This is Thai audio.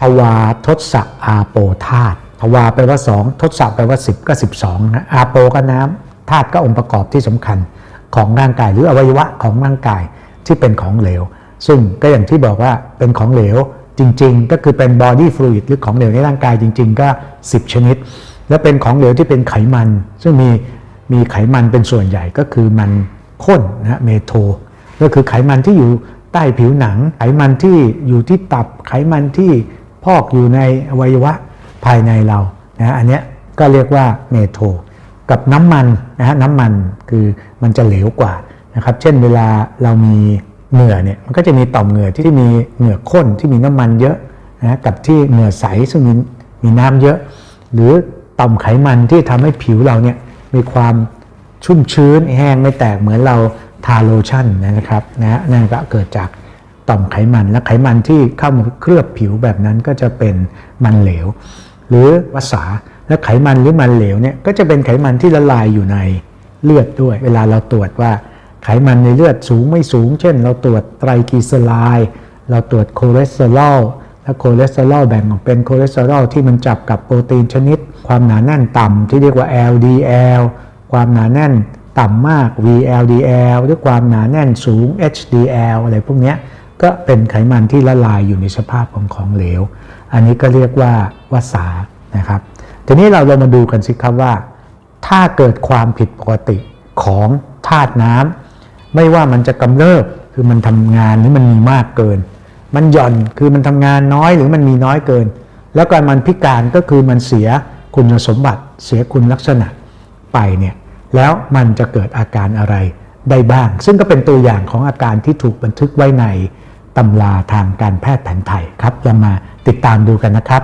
ทวาทศอาโปธาตุทวาแปลว่า2ทศแปลว่า10ก็12นะอาโปก็น้ำธาตุก็องค์ประกอบที่สำคัญของร่างกายหรืออวัยวะของร่างกายที่เป็นของเหลว ซึ่งก็อย่างที่บอกว่าเป็นของเหลวจริง ๆ ก็คือเป็นบอดี้ฟลูอิดหรือของเหลวในร่างกายจริง ๆ ก็ 10 ชนิด แล้วเป็นของเหลวที่เป็นไขมัน ซึ่งมีมีไขมันเป็นส่วนใหญ่ก็คือมันข้นนะเมโทก็คือไขมันที่อยู่ใต้ผิวหนัง ไขมันที่อยู่ที่ตับไขมันที่ พอกอยู่ในอวัยวะภายในเรานะอันนี้ก็เรียกว่าเมโทกับน้ำมันนะฮะน้ำมันคือมันจะเหลวกว่านะครับเช่นเวลาเรามีเหงื่อเนี่ยมันก็จะมีต่อมเหงื่อที่มีเหงื่อข้นที่มีน้ำมันเยอะนะกับที่เหงื่อใสซึ่งมีมีน้ำเยอะ หรือต่อมไขมันที่ทำให้ผิวเราเนี่ยมีความชุ่มชื้นแห้งไม่แตกเหมือนเราทาโลชั่นนะครับนะฮะนั่นก็เกิดจาก ต่อมไขมันและไขมันที่เข้ามาเคลือบผิวแบบนั้นก็จะเป็นมันเหลว หรือวสาและไขมันหรือมันเหลวเนี่ยก็จะเป็นไขมันที่ละลายอยู่ในเลือดด้วย เวลาเราตรวจว่าไขมันในเลือดสูงไม่สูง เช่น เราตรวจไตรกลีเซอไรด์เราตรวจคอเลสเตอรอลและคอเลสเตอรอลแบ่งออกเป็นคอเลสเตอรอลที่มันจับกับโปรตีนชนิด ความหนาแน่นต่ำที่เรียกว่า LDL ความหนาแน่นต่ำมาก VLDL หรือความหนาแน่นสูง HDL อะไรพวกนี้ ก็เป็นไขมันที่ละลายอยู่ในสภาพของของเหลว อันนี้ก็เรียกว่าวสานะครับ ทีนี้เราเรามาดูกันสิครับว่า ถ้าเกิดความผิดปกติของธาตุน้ำไม่ว่ามันจะกำเริบคือมันทำงานหรือมันมีมากเกิน มันหย่อนคือมันทำงานน้อยหรือมันมีน้อยเกิน แล้วก็มันพิการก็คือมันเสียคุณสมบัติเสียคุณลักษณะไปเนี่ยแล้วมันจะเกิดอาการอะไรได้บ้าง ซึ่งก็เป็นตัวอย่างของอาการที่ถูกบันทึกไว้ใน ตำราทางการแพทย์แผนไทยครับจะมาติดตามดูกันนะครับ